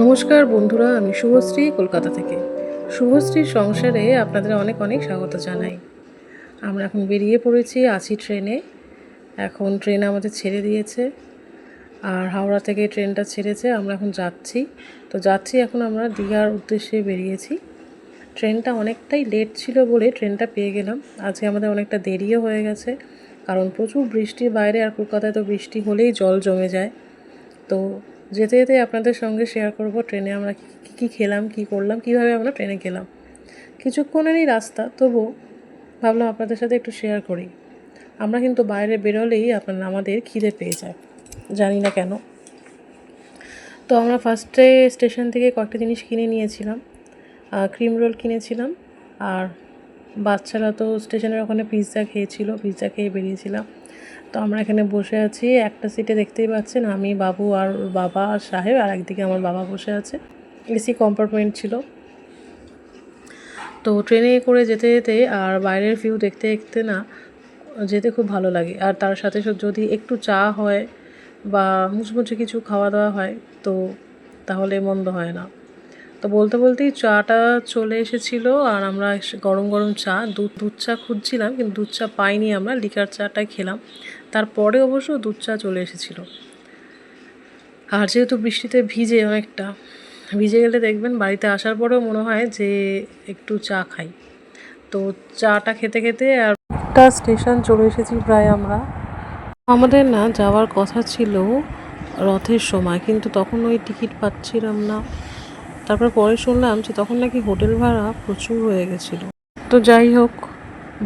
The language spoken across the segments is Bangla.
নমস্কার বন্ধুরা, আমি শুভশ্রী কলকাতা থেকে। শুভশ্রীর সংসারে আপনাদের অনেক অনেক স্বাগত জানাই। আমরা এখন বেরিয়ে পড়েছি, আছি ট্রেনে। এখন ট্রেন আমাদের ছেড়ে দিয়েছে আর হাওড়া থেকে ট্রেনটা ছেড়েছে, আমরা এখন যাচ্ছি। তো যাচ্ছি এখন আমরা দীঘার উদ্দেশ্যে বেরিয়েছি। ট্রেনটা অনেকটাই লেট ছিল বলে ট্রেনটা পেয়ে গেলাম। আজকে আমাদের অনেকটা দেরিও হয়ে গেছে, কারণ প্রচুর বৃষ্টির বাইরে আর কলকাতায় তো বৃষ্টি হলেই জল জমে যায়। তো যেতে যেতে আপনাদের সঙ্গে শেয়ার করব ট্রেনে আমরা কী কী খেলাম, কী করলাম, কীভাবে আমরা ট্রেনে গেলাম। কিছুক্ষণেরই রাস্তা তবুও ভাবলাম আপনাদের সাথে একটু শেয়ার করি। আমরা কিন্তু বাইরে বেরোলেই আপনার আমাদের খিদে পেয়ে যায়, জানি না কেন। তো আমরা ফার্স্টে স্টেশন থেকে কয়েকটা জিনিস কিনে নিয়েছিলাম ক্রিম রোল কিনেছিলাম, আর বাচ্চারা তো স্টেশনের ওখানে পিৎজা খেয়েছিল পিৎজা খেয়ে বেরিয়েছিলাম। তো আমরা এখানে বসে আছি। একটা সিটে দেখতেই পাচ্ছেন আমি, বাবু আর বাবা আর সাহেব আর একদিকে আমার বাবা বসে আছে। এসি কম্পার্টমেন্ট ছিল। তো ট্রেনে করে যেতে যেতে আর বাইরের ভিউ দেখতে দেখতে না, যেতে খুব ভালো লাগে। আর তার সাথে যদি একটু চা হয় বা মুচমুচে কিছু খাওয়া দাওয়া হয়, তো তাহলে মন্দ হয় না। তো বলতে বলতেই চাটা চলে এসেছিল, আর আমরা গরম গরম চা, দুধ দুধ চা খুঁজছিলাম, কিন্তু দুধ চা পাইনি আমরা, লিকার চাটাই খেলাম। তারপরে অবশ্য দুধ চা চলে এসেছিল। আর যেহেতু বৃষ্টিতে ভিজে অনেকটা, ভিজে গেলে দেখবেন বাড়িতে আসার পরেও মনে হয় যে একটু চা খাই। তো চাটা খেতে খেতে আর একটা স্টেশন চলে এসেছি প্রায় আমরা। আমাদের না যাওয়ার কথা ছিল রথের সময়, কিন্তু তখন ওই টিকিট পাচ্ছিলাম না। তারপর পরে শুনলাম যে তখন নাকি হোটেল ভাড়া প্রচুর হয়ে গেছিল। তো যাই হোক,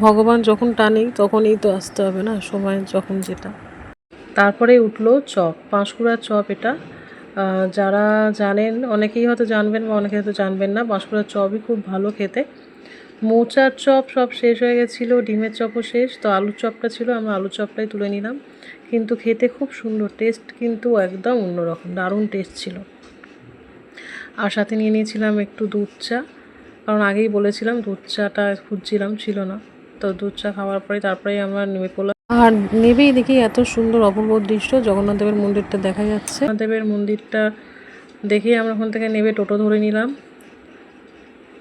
ভগবান যখন টানেই তখনই তো আসতে হবে না, সময় যখন যেটা। তারপরে উঠল চপ, পাঁশকুড়ার চপ এটা। যারা জানেন, অনেকেই হয়তো জানবেন বা অনেকে হয়তো জানবেন না, পাঁশকুড়ার চপই খুব ভালো খেতে। মোচার চপ সব শেষ হয়ে গেছিল, ডিমের চপও শেষ। তো আলুর চপটা ছিল, আমরা আলুর চপটাই তুলে নিলাম। কিন্তু খেতে খুব সুন্দর, টেস্ট কিন্তু একদম অন্যরকম, দারুণ টেস্ট ছিল। আর সাথে নিয়ে নিয়েছিলাম একটু দুধ চা। কারণ আগেই বলেছিলাম দুধ চাটা খুঁজছিলাম, ছিল না। তো দুধ চা খাওয়ার পরে তারপরেই আমরা নেমে পড়লাম। আর নেবেই দেখি এত সুন্দর অপূর্ব দৃশ্য, জগন্নাথদেবের মন্দিরটা দেখা যাচ্ছে। জগন্নাথ দেবের মন্দিরটা দেখেই আমরা ওখান থেকে নেবে টোটো ধরে নিলাম।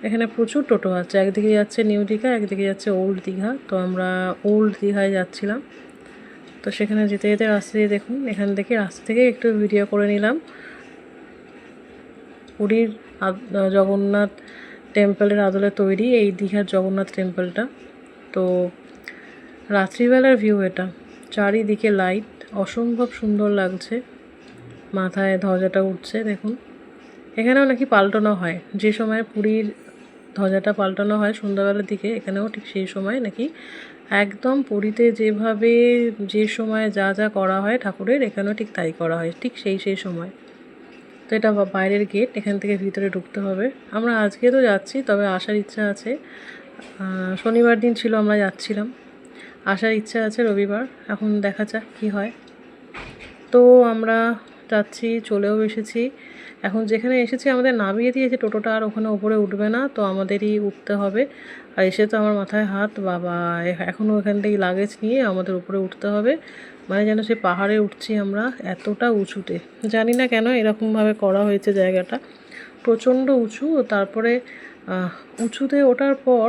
এখানে প্রচুর টোটো আছে, একদিকে যাচ্ছে নিউ দীঘা, একদিকে যাচ্ছে ওল্ড দীঘা। তো আমরা ওল্ড দীঘায় যাচ্ছিলাম। তো সেখানে যেতে যেতে রাস্তা দিয়ে দেখুন, এখান থেকে রাস্তা থেকে একটু ভিডিও করে নিলাম। পুরীর জগন্নাথ টেম্পলের আদলে তৈরি এই দীঘার জগন্নাথ টেম্পলটা। তো রাত্রিবেলার ভিউ এটা। চারিদিকে লাইট অসম্ভব সুন্দর লাগছে। মাথায় ধ্বজাটা উঠছে, দেখুন। এখানেও নাকি পাল্টানো হয়। যে সময় পুরীর ধ্বজাটা পাল্টানো হয় সন্ধ্যাবেলার দিকে, এখানেও ঠিক সেই সময় নাকি একদম পুরীতে যেভাবে যে সময় যা যা করা হয় ঠাকুরের, এখানেও ঠিক তাই করা হয়, ঠিক সেই সেই সময়। তো এটা বাইরের গেট এখান থেকে ভিতরে ঢুকতে হবে। আমরা আজকে তো যাচ্ছি, তবে আসার ইচ্ছা আছে। শনিবার দিন ছিল, আমরা যাচ্ছিলাম। আসার ইচ্ছা আছে রবিবার। এখন দেখা যাক কী হয়। তো আমরা যাচ্ছি, চলেও এসেছি। এখন যেখানে এসেছি, আমাদের নামিয়ে দিয়েছে টোটোটা, আর ওখানে উপরে উঠবে না, তো আমাদেরই উঠতে হবে। আর এসে তো আমার মাথায় হাত, বাবা এখনও ওখান থেকে লাগেজ নিয়ে আমাদের উপরে উঠতে হবে। মানে যেন সে পাহাড়ে উঠছি আমরা এতটা উঁচুতে। জানি না কেন এরকমভাবে করা হয়েছে জায়গাটা। প্রচণ্ড উঁচু, তারপরে উঁচুতে ওঠার পর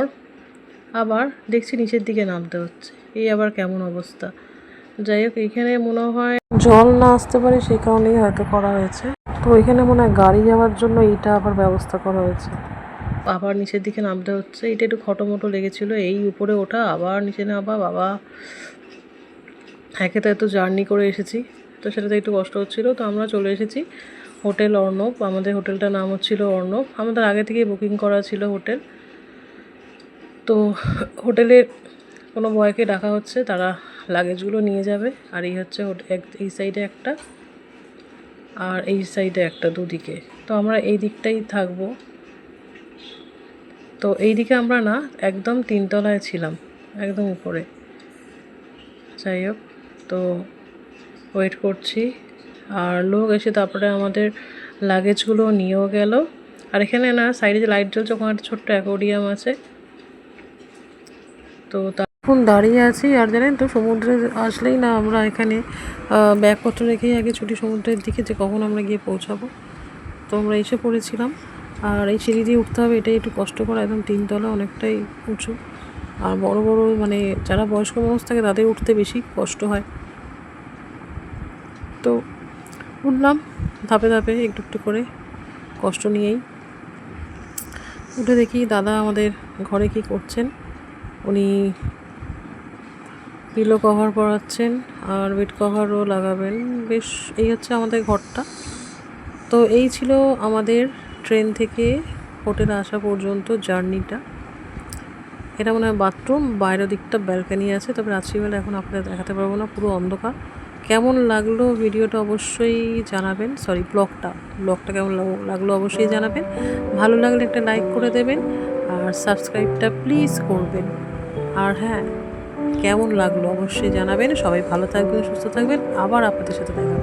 আবার দেখছি নিচের দিকে নামতে হচ্ছে। এই আবার কেমন অবস্থা। যাই হোক এখানে মনে হয় জল না আসতে পারে সেই কারণেই হয়তো করা হয়েছে। তো এখানে মনে হয় গাড়ি যাওয়ার জন্য এইটা আবার ব্যবস্থা করা হয়েছে। আবার নিচের দিকে নামতে হচ্ছে। এটা একটু খটোমটো লেগেছিল। এই উপরে ওঠা আবার নিচে নামা বাবা। একে তো এত জার্নি করে এসেছি। তো সেটাতে একটু কষ্ট হচ্ছিল। তো আমরা চলে এসেছি হোটেল অর্ণব। আমাদের হোটেলটার নাম হচ্ছিল অর্ণব। আমাদের আগে থেকেই বুকিং করা ছিল হোটেল। তো হোটেলের কোনো বয়কে ডাকা হচ্ছে, তারা লাগেজগুলো নিয়ে যাবে। আর এই হচ্ছে এই সাইডে একটা, আর এই সাইডে একটা দুদিকে। তো আমরা এই দিকটাই থাকব। তো এই দিকে আমরা না, একদম তিনতলায় ছিলাম, একদম উপরে। যাই হোক, তো ওয়েট করছি। আর লোক এসে তারপরে আমাদের লাগেজগুলো নিয়েও গেল। আর এখানে না সাইডে যে লাইট জ্বলছে, ওখানে একটা ছোট্ট অ্যাকোরিয়াম আছে। তা- এখন দাঁড়িয়ে আছি আর জানেন তো, সমুদ্রে আসলেই না আমরা এখানে ব্যাগপত্র রেখেই আগে ছুটি সমুদ্রের দিকে যে কখন আমরা গিয়ে পৌঁছাবো। তো আমরা এসে পড়েছিলাম। আর এই সিঁড়ি দিয়ে উঠতে হবে এটাই একটু কষ্টকর, একদম তিনতলা অনেকটাই উঁচু। আর বড় বড় মানে যারা বয়স্ক মানুষ থাকে তাদের উঠতে বেশি কষ্ট হয়। তো উঠলাম ধাপে ধাপে একটু একটু করে কষ্ট নিয়েই। উঠে দেখি দাদা আমাদের ঘরে কি করছেন? উনি পিলো কভার পরাচ্ছেন আর বেড কভারও লাগাবেন। বেশ, এই হচ্ছে আমাদের ঘরটা। তো এই ছিল আমাদের ট্রেন থেকে হোটেলে আসা পর্যন্ত জার্নিটা এটা মনে হয় বাথরুম বাইরের দিকটা ব্যালকানি আছে, তবে রাত্রিবেলা এখন আপনাদের দেখাতে পারব না, পুরো অন্ধকার। কেমন লাগল ভিডিওটা অবশ্যই জানাবেন সরি ব্লগটা ব্লগটা কেমন লাগল অবশ্যই জানাবেন। ভালো লাগলে একটা লাইক করে দেবেন, আর সাবস্ক্রাইবটা প্লিজ করবেন। আর হ্যাঁ কেমন লাগল অবশ্যই জানাবেন সবাই ভালো থাকবেন সুস্থ থাকবেন আবার আপনাদের সাথে দেখা।